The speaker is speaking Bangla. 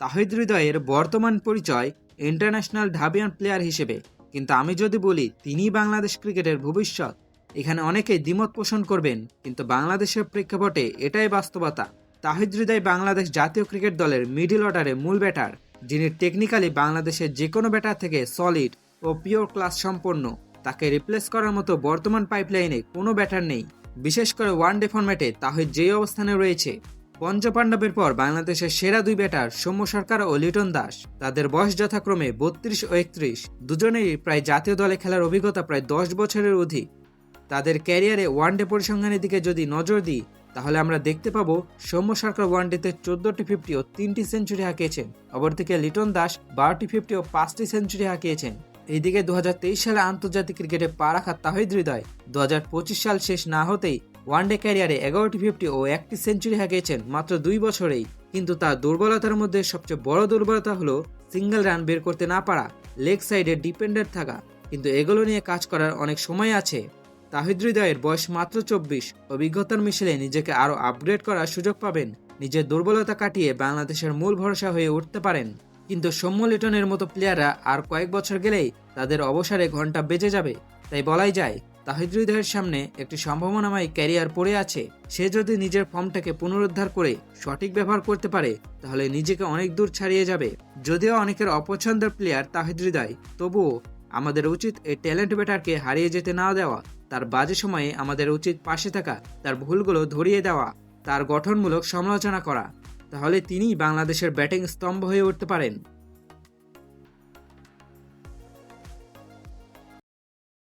তাহিদ হৃদয়ের বর্তমান পরিচয় ইন্টারন্যাশনাল ঢাবিয়ান প্লেয়ার হিসেবে। কিন্তু আমি যদি বলি তিনি বাংলাদেশ ক্রিকেটের ভবিষ্যৎ। এখানে অনেকেই দ্বিমত পোষণ করবেন, কিন্তু বাংলাদেশের প্রেক্ষাপটে এটাই বাস্তবতা। তাহিদ হৃদয় বাংলাদেশ জাতীয় ক্রিকেট দলের মিডিল অর্ডারে মূল ব্যাটার, যিনি টেকনিক্যালি বাংলাদেশের যে কোনো ব্যাটার থেকে সলিড ও পিওর ক্লাস সম্পন্ন। তাকে রিপ্লেস করার মতো বর্তমান পাইপলাইনে কোনো ব্যাটার নেই। বিশেষ করে ওয়ান ডে ফরম্যাটে তাহিদ যেই অবস্থানে রয়েছে পঞ্চপাণ্ডবের পর বাংলাদেশের সেরা দুই ব্যাটার সৌম্য সরকার ও লিটন দাস। তাদের বয়স যথাক্রমে বত্রিশ ও একত্রিশ। দুজনেরই প্রায় জাতীয় দলে খেলার অভিজ্ঞতা প্রায় দশ বছরের অধিক। তাদের ক্যারিয়ারে ওয়ানডে পরিসংখ্যানের দিকে যদি নজর দিই, তাহলে আমরা দেখতে পাবো সৌম্য সরকার ওয়ানডেতে চোদ্দটি ফিফটি ও তিনটি সেঞ্চুরি হাঁকিয়েছেন। অপরদিকে লিটন দাস বারোটি ফিফটি ও পাঁচটি সেঞ্চুরি হাঁকিয়েছেন। এইদিকে দুহাজার তেইশ সালে আন্তর্জাতিক ক্রিকেটে পা রাখা তাহিদ হৃদয় দু হাজার পঁচিশ সাল শেষ না হতেই ওয়ানডে ক্যারিয়ারে এগারোটি ফিফটি ও একটি সেঞ্চুরি হাঁকিয়েছেন মাত্র দুই বছরেই। কিন্তু তার দুর্বলতার মধ্যে সবচেয়ে বড় দুর্বলতা হলো সিঙ্গেল রান বের করতে না পারা, লেগ সাইডে ডিপেন্ডেন্ট থাকা। কিন্তু এগুলো নিয়ে কাজ করার অনেক সময় আছে। তাহিদ হৃদয়ের বয়স মাত্র চব্বিশ, অভিজ্ঞতার মিশেলে নিজেকে আরও আপগ্রেড করার সুযোগ পাবেন। নিজের দুর্বলতা কাটিয়ে বাংলাদেশের মূল ভরসা হয়ে উঠতে পারেন। কিন্তু সৌম্য লিটনের মতো প্লেয়াররা আর কয়েক বছর গেলেই তাদের অবসরে ঘণ্টা বেজে যাবে। তাই বলাই যায় তাহিদ হৃদয়ের সামনে একটি সম্ভাবনাময় ক্যারিয়ার পড়ে আছে। সে যদি নিজের ফর্মটাকে পুনরুদ্ধার করে সঠিক ব্যবহার করতে পারে, তাহলে নিজেকে অনেক দূর ছাড়িয়ে যাবে। যদিও অনেকের অপছন্দের প্লেয়ার তাহিদ হৃদয়, তবুও আমাদের উচিত এই ট্যালেন্ট ব্যাটারকে হারিয়ে যেতে না দেওয়া, তার বাজে সময়ে আমাদের উচিত পাশে থাকা, তার ভুলগুলো ধরিয়ে দেওয়া, তার গঠনমূলক সমালোচনা করা। তাহলে তিনিই বাংলাদেশের ব্যাটিং স্তম্ভ হয়ে উঠতে পারেন।